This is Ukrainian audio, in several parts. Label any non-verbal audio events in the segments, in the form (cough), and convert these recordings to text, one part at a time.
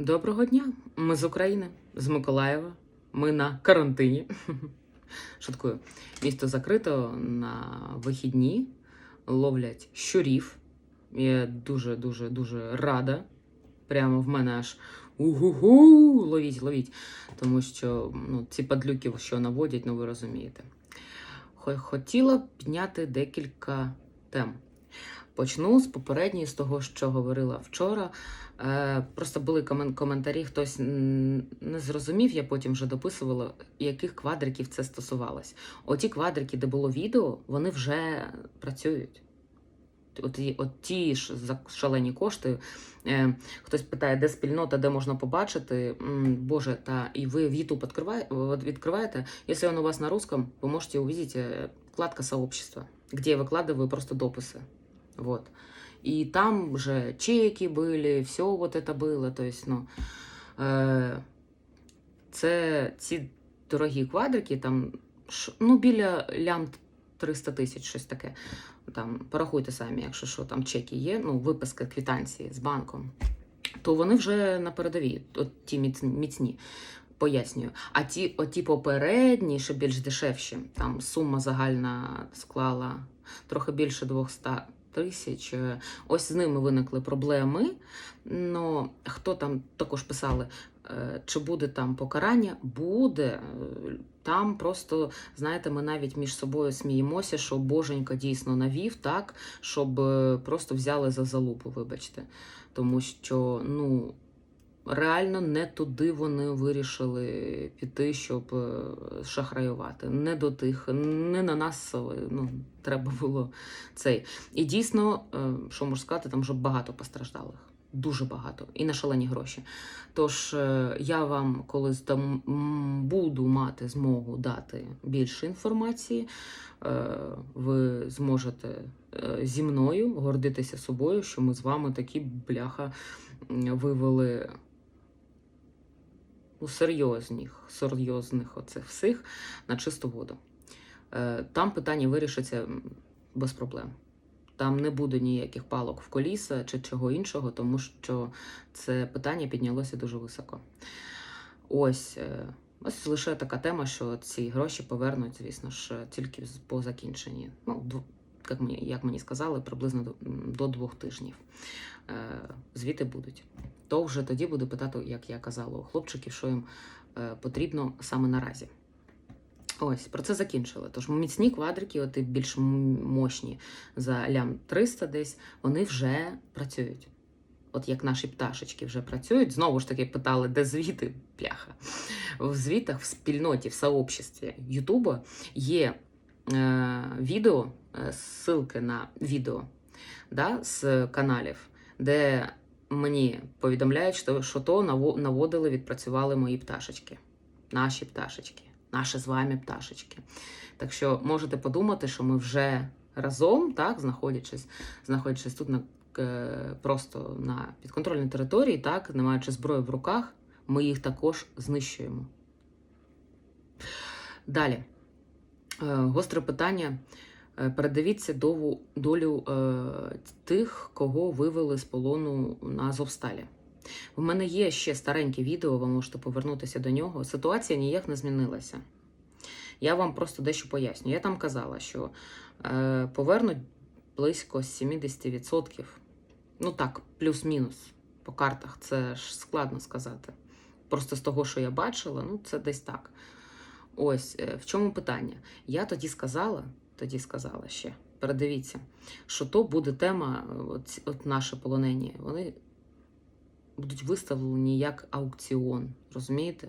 Доброго дня! Ми з України, з Миколаєва. Ми на карантині. (laughs) Шуткую. Місто закрито на вихідні, ловлять щурів. Я дуже, дуже, рада. Прямо в мене аж угу-гу, ловіть, ловіть. Тому що ну, ці падлюки, що наводять, ну ви розумієте. Хотіла підняти декілька тем. Почну з попередньої, з того, що говорила вчора. Е, просто були комен- коментарі, хтось м, не зрозумів, я потім вже дописувала, яких квадриків це стосувалось. Оті квадрики, де було відео, вони вже працюють. От, і- от ті ж за шалені кошти. Е, хтось питає, де спільнота, де можна побачити. М, Боже, та і ви в YouTube відкриває, от відкриваєте. Якщо он у вас на русском, вы можете увидеть э, вкладка сообщества, где я выкладываю просто дописи. Вот. И там же чеки были, все вот это было. То есть, ну, е, це ці дорогі квадрики, там, ш- ну, біля лям 300 тисяч, щось таке. Там, порахуйте самі, якщо що, там чеки є, ну, виписка квитанції з банком, то вони вже на передовій, от ті міцні. міцні. Пояснюю. А ті, оті попередні, що більш дешевші, там сума загальна склала трохи більше 200 тисяч. Е, Ось з ними виникли проблеми. Ну, хто там також писали, е, чи буде там покарання? Буде. Е, Там просто, знаєте, ми навіть між собою сміємося, що боженька дійсно навів так, щоб просто взяли за залупу, вибачте. Тому що, ну. Реально не туди вони вирішили піти, щоб е, шахраювати. Не до тих, не на нас е, ну, треба було цей. І дійсно, е, що можу сказати, там вже багато постраждалих. Дуже багато. І на шалені гроші. Тож я вам колись там буду мати змогу дати більше інформації. Ви зможете зі мною гордитися собою, що ми з вами такі бляха вивели ну, серйозних, серйозних оцих всіх на чисту воду. Е, Там питання вирішиться без проблем. Там не буде ніяких палок в коліса чи чого іншого, тому що це питання піднялося дуже високо. Ось, е, ось лише така тема, що ці гроші повернуть, звісно ж, тільки по закінченні. Ну, як мені, сказали, приблизно до, двох тижнів. Е, Звіти будуть. То вже тоді буду питати, як я казала, у хлопчиків, що їм е, потрібно саме наразі. Ось, про це закінчили. Тож міцні квадрики, от і більш мощні за лям 300 десь, вони вже працюють. От як наші пташечки вже працюють. Знову ж таки питали, де звіти, пляха. В звітах, в спільноті, в сообществі Ютуба є відео, е, ссылки на відео да, з каналів, де мені повідомляють, що, що то наводили, відпрацювали мої пташечки, наші пташечки, наші з вами пташечки. Так що можете подумати, що ми вже разом, так, знаходячись, знаходячись тут на, е, просто на підконтрольній території, так, не маючи зброї в руках, ми їх також знищуємо. Далі. Е, Гостре питання. Е, Передивіться дову, долю е, тих, кого вивели з полону на Азовсталі. У мене є ще стареньке відео, ви можете повернутися до нього. Ситуація ніяк не змінилася. Я вам просто дещо поясню. Я там казала, що е, повернуть близько 70%. Ну так, плюс-мінус по картах. Це ж складно сказати. Просто з того, що я бачила, ну це десь так. Ось е, в чому питання. Я тоді сказала, тоді сказала ще, передивіться, що то буде тема, е, от, от наші полонені, вони будуть виставлені як аукціон, розумієте?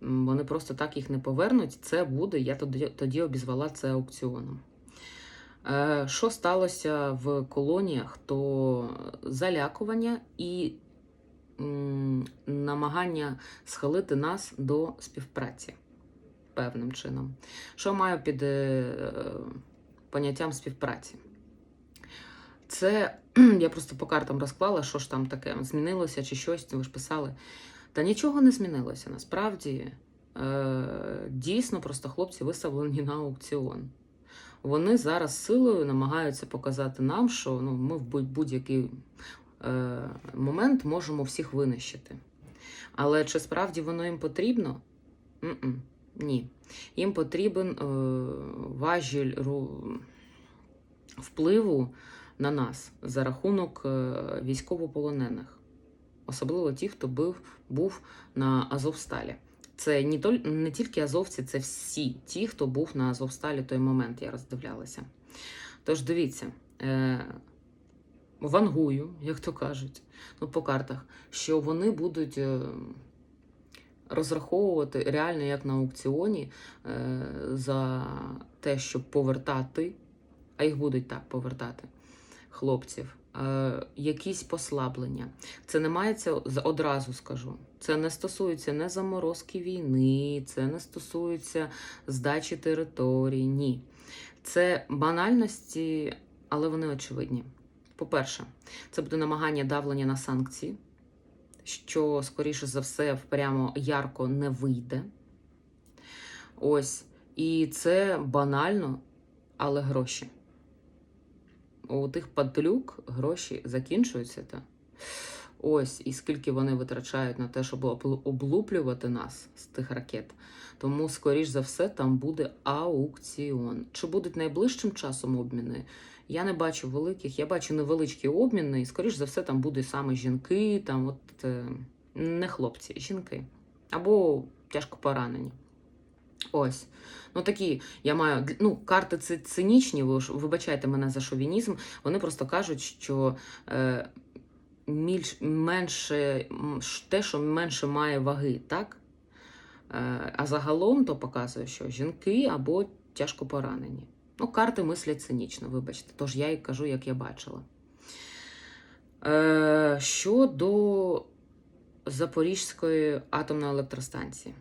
Вони просто так їх не повернуть. Це буде, я тоді, тоді обізвала це аукціоном. Е, Що сталося в колоніях? То залякування і намагання схилити нас до співпраці певним чином. Що маю під е, поняттям співпраці? Це (clears throat) я просто по картам розклала, що ж там таке змінилося чи щось, ви ж писали. Та нічого не змінилося. Насправді, е, дійсно, просто хлопці виставлені на аукціон. Вони зараз силою намагаються показати нам, що ну, ми в будь- будь-який е, момент можемо всіх винищити. Але чи справді воно їм потрібно? Ні. Їм потрібен е, важіль впливу на нас за рахунок е, військовополонених, особливо ті, хто був, був на Азовсталі. Це не, толь- не тільки азовці, це всі ті, хто був на Азовсталі той момент, я роздивлялася. Тож дивіться, е, вангую, як то кажуть, ну, по картах, що вони будуть е, розраховувати реально як на аукціоні е, за те, щоб повертати, а їх будуть так повертати, хлопців, е, якісь послаблення. Це не мається одразу скажу. Це не стосується не заморозки війни, це не стосується здачі територій. Ні. Це банальності, але вони очевидні. По-перше, це буде намагання давлення на санкції, що, скоріше за все, прямо ярко не вийде. Ось. І це банально, але гроші. У тих падлюк гроші закінчуються. Та. Ось, і скільки вони витрачають на те, щоб облуплювати нас з тих ракет. Тому, скоріш за все, там буде аукціон. Чи будуть найближчим часом обміни? Я не бачу великих, я бачу невеличкі обміни, і скоріш за все, там буде саме жінки, там от е, не хлопці, жінки. Або тяжко поранені. Ось. Ну такі, я маю. Ну, карти це цинічні, ви вибачайте мене за шовінізм. Вони просто кажуть, що е, мільш, менше, те, що менше має ваги, так? Е, а загалом то показує, що жінки або тяжко поранені. Ну, карти мислять цинічно, вибачте. Тож я і кажу, як я бачила. Е, щодо Запорізької атомної електростанції.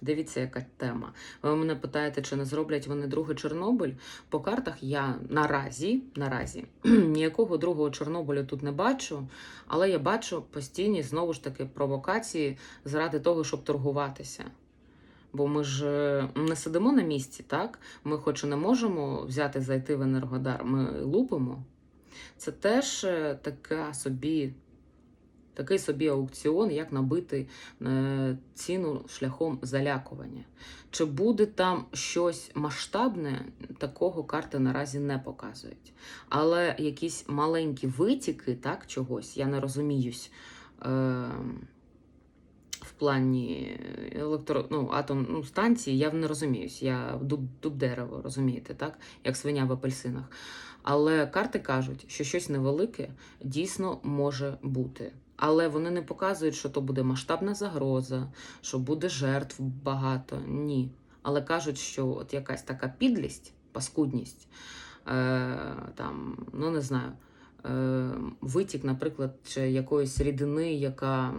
Дивіться, яка тема. Ви мене питаєте, чи не зроблять вони другий Чорнобиль? По картах я наразі, наразі (clears throat) ніякого другого Чорнобиля тут не бачу, але я бачу постійні знову ж таки провокації заради того, щоб торгуватися. Бо ми ж е, не сидимо на місці, так? Ми, хоч і не можемо взяти зайти в Енергодар, ми лупимо. Це теж е, така собі, такий собі аукціон, як набити е, ціну шляхом залякування. Чи буде там щось масштабне, такого карти наразі не показують. Але якісь маленькі витіки, так, чогось, я не розуміюсь. Е, в плані електро, ну, атом, ну, станції я не розуміюсь. Я дуб, дуб дерево, розумієте, так? Як свиня в апельсинах. Але карти кажуть, що щось невелике дійсно може бути. Але вони не показують, що то буде масштабна загроза, що буде жертв багато. Ні. Але кажуть, що от якась така підлість, паскудність, е, там, ну не знаю, е, витік, наприклад, чи якоїсь рідини, яка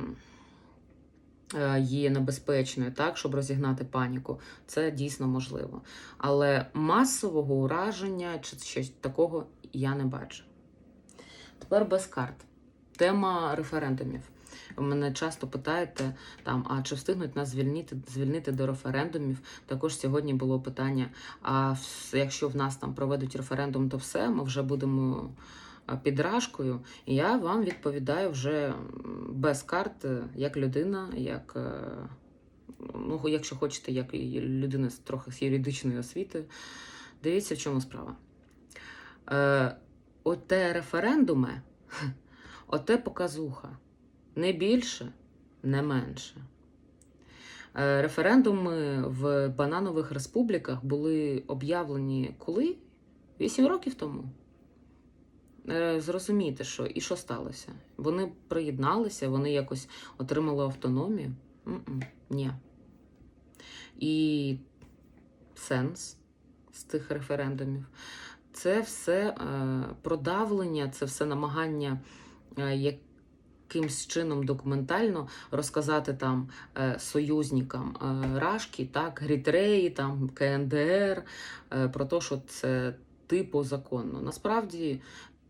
є небезпечною, так, щоб розігнати паніку, це дійсно можливо. Але масового ураження чи щось такого я не бачу. Тепер без карт. Тема референдумів. Ви мене часто питаєте, там, а чи встигнуть нас звільнити, звільнити до референдумів? Також сьогодні було питання: а якщо в нас там проведуть референдум, то все, ми вже будемо а, під рашкою. І я вам відповідаю вже без карт, е, як людина, як. е, Ну, якщо хочете, як людина з трохи з юридичної освіти, дивіться, в чому справа. Е, оте референдуми, (laughs) оте показуха. Не більше, не менше. Референдуми в бананових республіках були об'явлені коли? Вісім років тому. Е, Зрозумійте, що і що сталося? Вони приєдналися, вони якось отримали автономію? Ні. І сенс з тих референдумів це все е, продавлення, це все намагання е, якимсь чином документально розказати там союзникам Рашки, так, Грітреї, там, КНДР, про те, що це типу законно. Насправді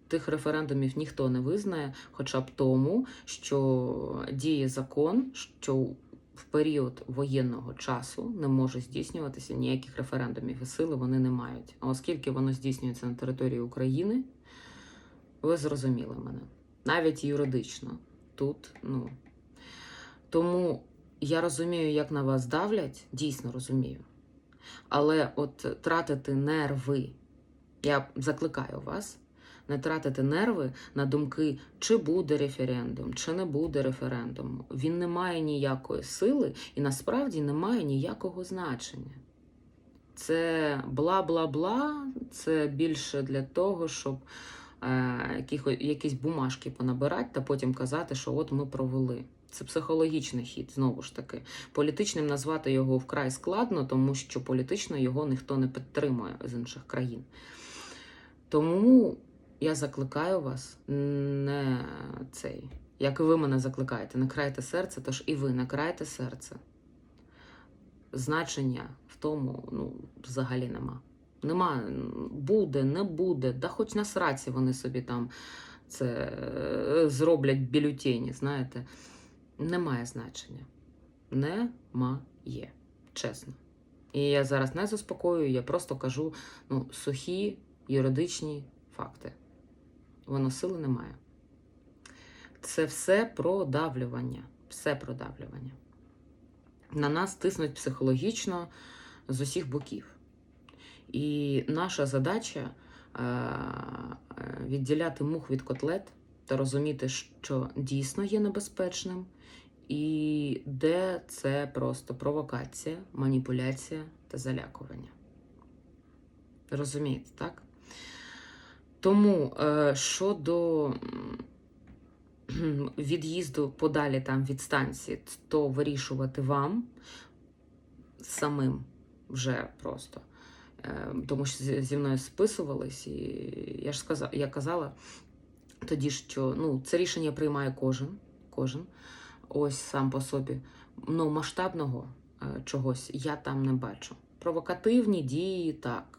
тих референдумів ніхто не визнає, хоча б тому, що діє закон, що в період воєнного часу не може здійснюватися ніяких референдумів, і сили вони не мають. А оскільки воно здійснюється на території України, ви зрозуміли мене. навіть юридично. Тут, ну. Тому я розумію, як на вас давлять, дійсно розумію. Але от тратити нерви, я закликаю вас, не тратити нерви на думки, чи буде референдум, чи не буде референдуму. Він не має ніякої сили і насправді не має ніякого значення. Це бла-бла-бла, це більше для того, щоб е, якісь бумажки понабирати та потім казати, що от ми провели. Це психологічний хід, знову ж таки. Політичним назвати його вкрай складно, тому що політично його ніхто не підтримує з інших країн. Тому я закликаю вас не цей, як і ви мене закликаєте, не крайте серце, тож і ви не крайте серце. Значення в тому ну, взагалі нема. Нема, буде, не буде, да хоч на сраці вони собі там це е, зроблять бюлетені, знаєте. Немає значення. Немає. Чесно. І я зараз не заспокоюю, я просто кажу ну, сухі юридичні факти. Воно сили немає. Це все продавлювання. Все продавлювання. На нас тиснуть психологічно з усіх боків. І наша задача е, відділяти мух від котлет та розуміти, що дійсно є небезпечним, і де це просто провокація, маніпуляція та залякування. Розумієте, так? Тому е, щодо (clears throat) від'їзду подалі там від станції, то вирішувати вам самим вже просто. Е, Тому що зі мною списувались, і я ж сказала, я казала тоді, що ну, це рішення приймає кожен. кожен. Ось сам по собі. Ну, масштабного е, чогось я там не бачу. Провокативні дії, так.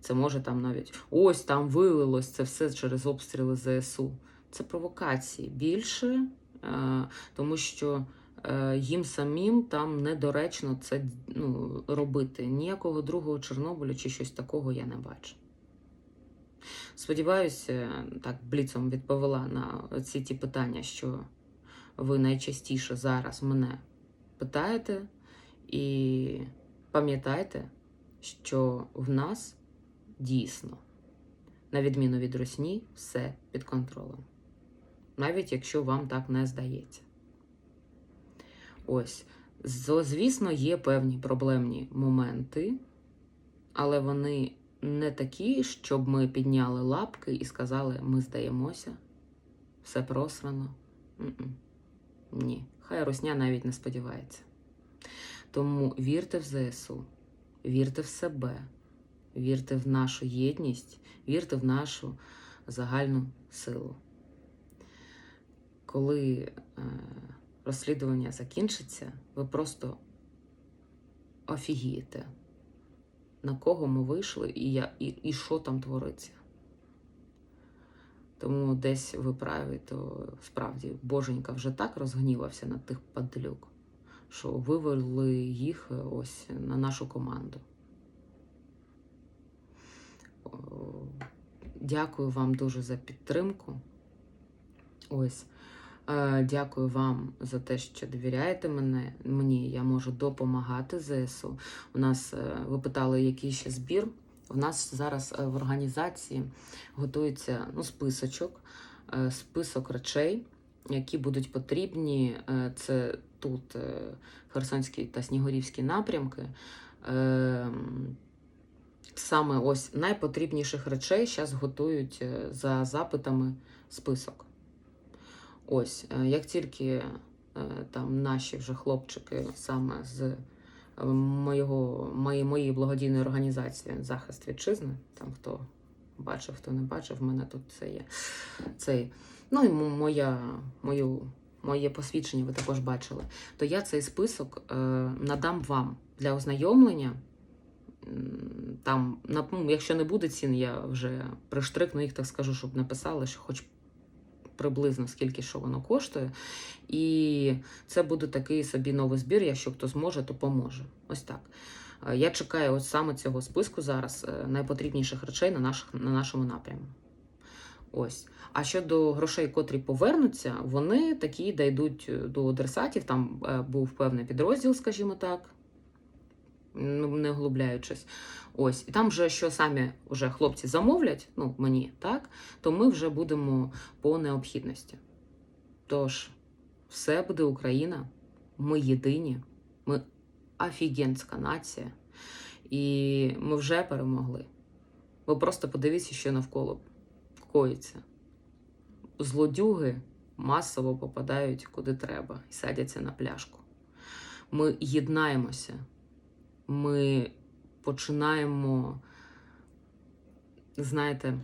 Це може там навіть ось там вилилось це все через обстріли ЗСУ. Це провокації більше, е, тому що е, їм самим там недоречно це ну, робити. Ніякого другого Чорнобиля чи щось такого я не бачу. Сподіваюся, так бліцом відповіла на ці ті питання, що ви найчастіше зараз мене питаєте, і пам'ятайте, що в нас дійсно, на відміну від Росні, все під контролем. Навіть якщо вам так не здається. Ось, звісно, є певні проблемні моменти, але вони не такі, щоб ми підняли лапки і сказали, ми здаємося, все просрано. М-м. Ні, хай Русня навіть не сподівається. Тому вірте в ЗСУ, вірте в себе, вірте в нашу єдність, вірте в нашу загальну силу. Коли е, розслідування закінчиться, ви просто офігієте, на кого ми вийшли і, я, і, і що там твориться. Тому десь ви праві, то справді Боженька вже так розгнівався на тих падлюк, що вивели їх е, ось на нашу команду. Дякую вам дуже за підтримку. Ось. Е, Дякую вам за те, що довіряєте мене. Мені я можу допомагати ЗСУ. У нас е, ви питали, який ще збір. У нас зараз е, в організації готується ну, списочок, список речей, які будуть потрібні. Це тут Херсонський та Снігурівський напрямки. Саме ось найпотрібніших речей зараз готують е, за запитами список. Ось, е, як тільки е, там наші вже хлопчики саме з моєго, моєї, моєї благодійної організації Захист вітчизни, там хто бачив, хто не бачив, в мене тут це є. Цей, ну і моя, мою, моє посвідчення ви також бачили. То я цей список надам вам для ознайомлення. Там, ну, якщо не буде цін, я вже приштрикну їх, так скажу, щоб написали, що хоч приблизно скільки що воно коштує. І це буде такий собі новий збір. Якщо хто зможе, то поможе. Ось так. Е, Я чекаю ось саме цього списку зараз е, найпотрібніших речей на, наш, на нашому напрямку. Ось. А щодо грошей, котрі повернуться, вони такі дійдуть до адресатів. Там е, був певний підрозділ, скажімо так, ну, не углубляючись. Ось. І там вже що самі вже хлопці замовлять, ну мені, так, то ми вже будемо по необхідності. Тож, все буде Україна, ми єдині, ми офігенська нація, і ми вже перемогли. Ви просто подивіться, що навколо коїться. Злодюги масово попадають куди треба і садяться на пляшку. Ми єднаємося, ми починаємо, знаєте,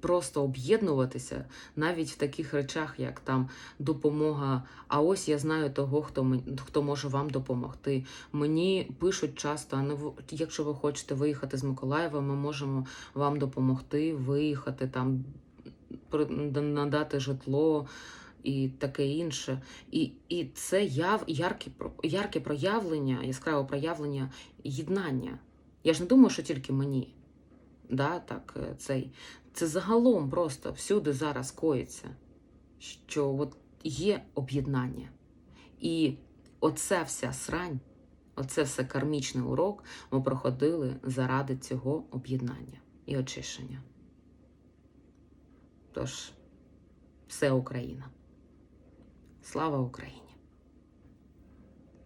просто об'єднуватися навіть в таких речах, як там допомога. А ось я знаю того, хто мен- хто може вам допомогти. Мені пишуть часто, а не в- якщо ви хочете виїхати з Миколаєва, ми можемо вам допомогти виїхати там, надати житло. І таке інше. І, і це яв, ярке, ярке проявлення, яскраве проявлення єднання. Я ж не думаю, що тільки мені. Да, так, е, цей. Це загалом просто всюди зараз коїться, що от є об'єднання. І оце вся срань, оце все кармічний урок ми проходили заради цього об'єднання і очищення. Тож, все Україна. Слава Україні!